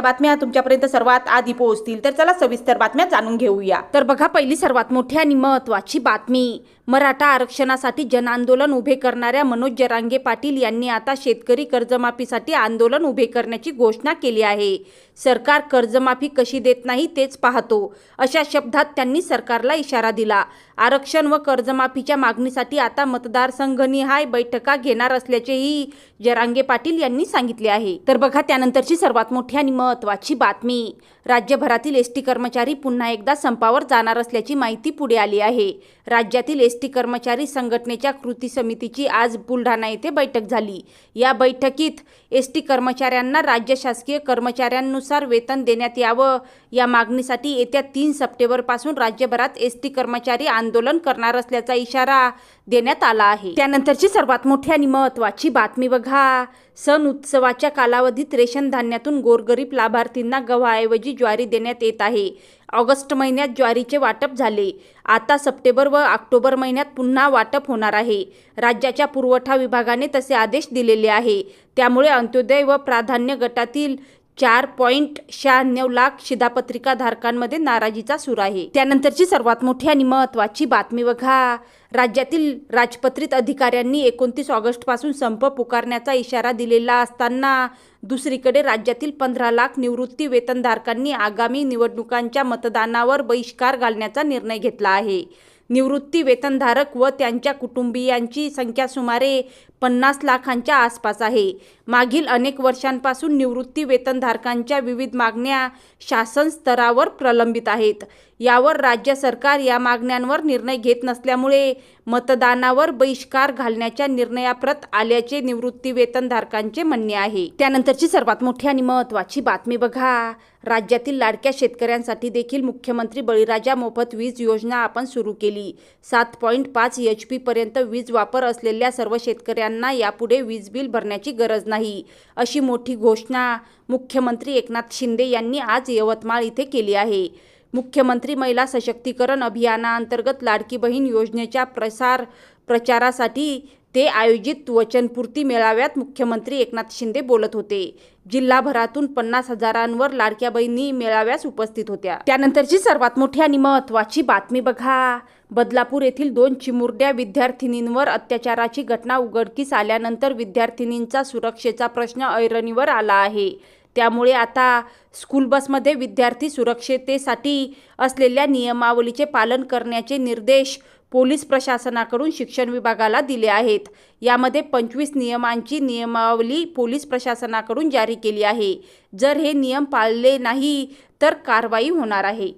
बातम्या तुमच्यापर्यंत सर्वात आधी पोहोचतील. तर चला सविस्तर बातम्या जाणून घेऊया. तर बघा पहिली सर्वात मोठी आणि महत्वाची बातमी. मराठा आरक्षणासाठी जनआंदोलन उभे करणाऱ्या मनोज जरांगे पाटील यांनी आता शेतकरी कर्जमाफीसाठी आंदोलन उभे करण्याची घोषणा केली आहे. सरकार कर्जमाफी कशी देत नाही तेच पाहतो. अशा शब्दात त्यांनी सरकारला इशारा दिला. आरक्षण व कर्जमाफीच्या मागणीसाठी आता मतदारसंघनिहाय बैठका घेणार असल्याचेही जरांगे पाटील यांनी सांगितले आहे. तर बघा त्यानंतरची सर्वात मोठी आणि महत्वाची बातमी. राज्यभरातील एस टी कर्मचारी पुन्हा एकदा संपावर जाणार असल्याची माहिती पुढे आली आहे. राज्यातील एस टी कर्मचारी संघटनेच्या कृती समितीची आज बुलढाणा येथे बैठक झाली. या बैठकीत एस टी कर्मचाऱ्यांना राज्य शासकीय कर्मचाऱ्यांनुसार वेतन देण्यात यावं. या मागणीसाठी येत्या तीन सप्टेंबरपासून राज्यभरात एस टी कर्मचारी आंदोलन करणार असल्याचा इशारा देण्यात आला आहे. त्यानंतरची सर्वात मोठी आणि महत्वाची बातमी बघा. सण उत्सवाच्या कालावधीत रेशन धान्यातून गोरगरीब लाभार्थींना गव्हाऐवजी ज्वारी देण्यात येत आहे. ऑगस्ट महिन्यात ज्वारीचे वाटप झाले. आता सप्टेंबर व ऑक्टोबर महिन्यात पुन्हा वाटप होणार आहे. राज्याच्या पुरवठा विभागाने तसे आदेश दिलेले आहे. त्यामुळे अंत्योदय व प्राधान्य गटातील चार पॉईंट शहाण्णव लाख शिधापत्रिका धारकांमध्ये नाराजीचा सूर आहे. त्यानंतरची सर्वात मोठी आणि महत्वाची बातमी बघा. राज्यातील राजपत्रित अधिकाऱ्यांनी एकोणतीस ऑगस्टपासून संप पुकारण्याचा इशारा दिलेला असताना दुसरीकडे राज्यातील पंधरा लाख निवृत्ती वेतनधारकांनी आगामी निवडणुकांच्या मतदानावर बहिष्कार घालण्याचा निर्णय घेतला आहे. निवृत्ती वेतनधारक व त्यांच्या कुटुंबियांची संख्या सुमारे पन्नास लाखांच्या आसपास आहे. मागील अनेक वर्षांपासून निवृत्ती वेतनधारकांच्या विविध मागण्या शासन स्तरावर प्रलंबित आहेत. यावर राज्य सरकार या मागण्यांवर निर्णय घेत नसल्यामुळे मतदानावर बहिष्कार घालण्याच्या निर्णयाप्रत आल्याचे निवृत्ती वेतनधारकांचे म्हणणे आहे. त्यानंतरची सर्वात मोठी आणि महत्त्वाची बातमी बघा. राज्यातील लाडक्या शेतकऱ्यांसाठी देखील मुख्यमंत्री बळीराजा मोफत वीज योजना आपण सुरू केली. सात पॉईंट पाच एच पीपर्यंत वीज वापर असलेल्या सर्व शेतकऱ्यांना यापुढे वीज बिल भरण्याची गरज नाही अशी मोठी घोषणा मुख्यमंत्री एकनाथ शिंदे यांनी आज यवतमाळ इथे केली आहे. मुख्यमंत्री महिला सशक्तीकरण अभियानाअंतर्गत लाडकी बहीण योजनेच्या प्रसार प्रचारासाठी ते आयोजित वचनपूर्ती मेळाव्यात मुख्यमंत्री एकनाथ शिंदे बोलत होते. जिल्हाभरातून पन्नास हजारांवर लाडक्या बहिणी मेळाव्यास उपस्थित होत्या. त्यानंतरची सर्वात मोठी आणि महत्वाची बातमी बघा. बदलापूर येथील दोन चिमुरड्या विद्यार्थिनींवर अत्याचाराची घटना उघडकीस आल्यानंतर विद्यार्थिनींचा सुरक्षेचा प्रश्न ऐरणीवर आला आहे. त्यामुळे आता स्कूल बसमध्ये विद्यार्थी सुरक्षतेसाठी असलेल्या नियमावलीचे पालन करण्याचे निर्देश पोलीस प्रशासनाकडून शिक्षण विभागाला दिले आहेत. यामध्ये पंचवीस नियमांची नियमावली पोलीस प्रशासनाकडून जारी केली आहे. जर हे नियम पाळले नाही तर कारवाई होणार आहे.